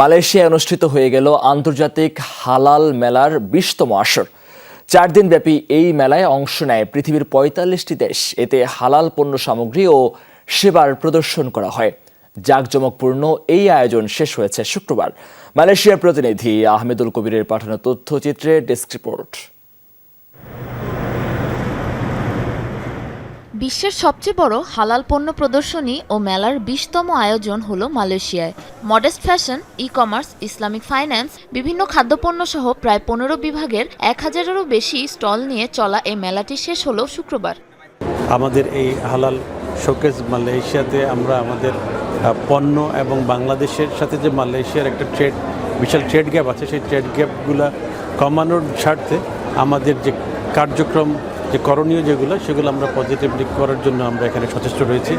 মালয়েশিয়ায় অনুষ্ঠিত হয়ে গেল আন্তর্জাতিক হালাল মেলার বিশতম আসর। চার দিনব্যাপী এই মেলায় অংশ নেয় পৃথিবীর পঁয়তাল্লিশটি দেশ। এতে হালাল পণ্য সামগ্রী ও সেবার প্রদর্শন করা হয়। জাঁকজমকপূর্ণ এই আয়োজন শেষ হয়েছে শুক্রবার। মালয়েশিয়ার প্রতিনিধি আহমেদুল কবিরের পাঠানো তথ্যচিত্রে ডেস্ক রিপোর্ট। বিশ্বের সবচেয়ে বড় হালাল পণ্য প্রদর্শনী ও মেলার বিশতম আয়োজন হল মালয়েশিয়ায়। Modest fashion e commerce Islamic finance, বিভিন্ন খাদ্যপণ্য সহ প্রায় পনেরো বিভাগের এক হাজারেরও বেশি স্টল নিয়ে চলা এই মেলাটি শেষ হলো শুক্রবার। আমাদের এই হালাল শোকেস মালয়েশিয়াতে আমরা আমাদের পণ্য এবং বাংলাদেশের সাথে যে মালয়েশিয়ার একটা ট্রেড, বিশাল ট্রেড গ্যাপ আছে, সেই ট্রেড গ্যাপগুলো কমানোর স্বার্থে আমাদের যে কার্যক্রম যে করণীয় যেগুলো সেগুলো আমরা পজিটিভলি করার জন্য আমরা এখানে সচেষ্ট রয়েছি।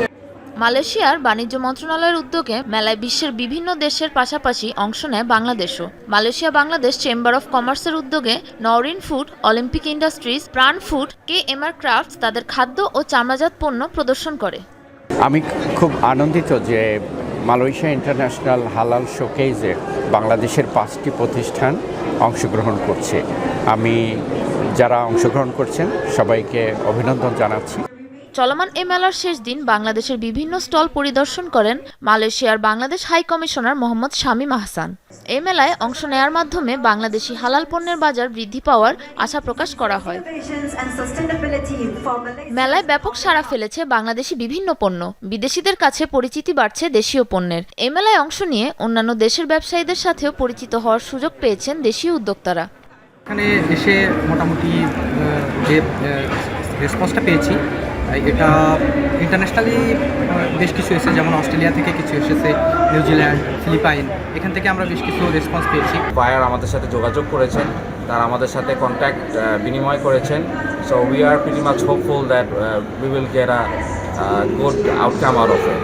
মালয়েশিয়ার বাণিজ্য মন্ত্রণালয়ের উদ্যোগে মেলায় বিশ্বের বিভিন্ন দেশের পাশাপাশি অংশ নেয় বাংলাদেশও। মালয়েশিয়া বাংলাদেশ চেম্বার অফ কমার্সের উদ্যোগে Norin food Olympic industries Pran food K MR crafts তাদের খাদ্য ও চামড়াজাত পণ্য প্রদর্শন করে। আমি খুব আনন্দিত যে মালয়েশিয়া ইন্টারন্যাশনাল হালাল শোকেজে বাংলাদেশের পাঁচটি প্রতিষ্ঠান অংশগ্রহণ করছে। আমি যারা অংশগ্রহণ করছেন, সবাইকে অভিনন্দন জানাচ্ছি। চলমান এ মেলার শেষ দিন বাংলাদেশের বিভিন্ন স্টল পরিদর্শন করেন মালয়েশিয়ার বাংলাদেশ হাই কমিশনার মোহাম্মদ শামীম আহসান। এই মেলায় অংশ নেয়ার মাধ্যমে বাংলাদেশি হালাল পণ্যের বাজার বৃদ্ধি পাওয়ার আশা প্রকাশ করা হয়. মেলায় ব্যাপক সাড়া ফেলেছে বাংলাদেশি বিভিন্ন পণ্য। বিদেশিদের কাছে পরিচিতি বাড়ছে দেশীয় পণ্যের। এই মেলায় অংশ নিয়ে অন্যান্য দেশের ব্যবসায়ীদের সাথেও পরিচিত হওয়ার সুযোগ পেয়েছেন দেশীয় উদ্যোক্তারা। এখানে এসে মোটামুটি যে রেসপন্সটা পেয়েছি এটা ইন্টারন্যাশনালি বেশ কিছু এসেছে যেমন অস্ট্রেলিয়া থেকে কিছু এসেছে নিউজিল্যান্ড ফিলিপাইন এখান থেকে আমরা বেশ কিছু রেসপন্স পেয়েছি। বায়ার আমাদের সাথে যোগাযোগ করেছেন তারা আমাদের সাথে কন্ট্যাক্ট বিনিময় করেছেন। So we are pretty much hopeful that we will get a good outcome out of it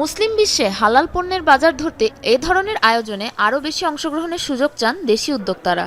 মুসলিম বিশ্বে হালাল পণ্যের বাজার ধরতে এ ধরনের আয়োজনে আরও বেশি অংশগ্রহণের সুযোগ চান দেশি উদ্যোক্তারা।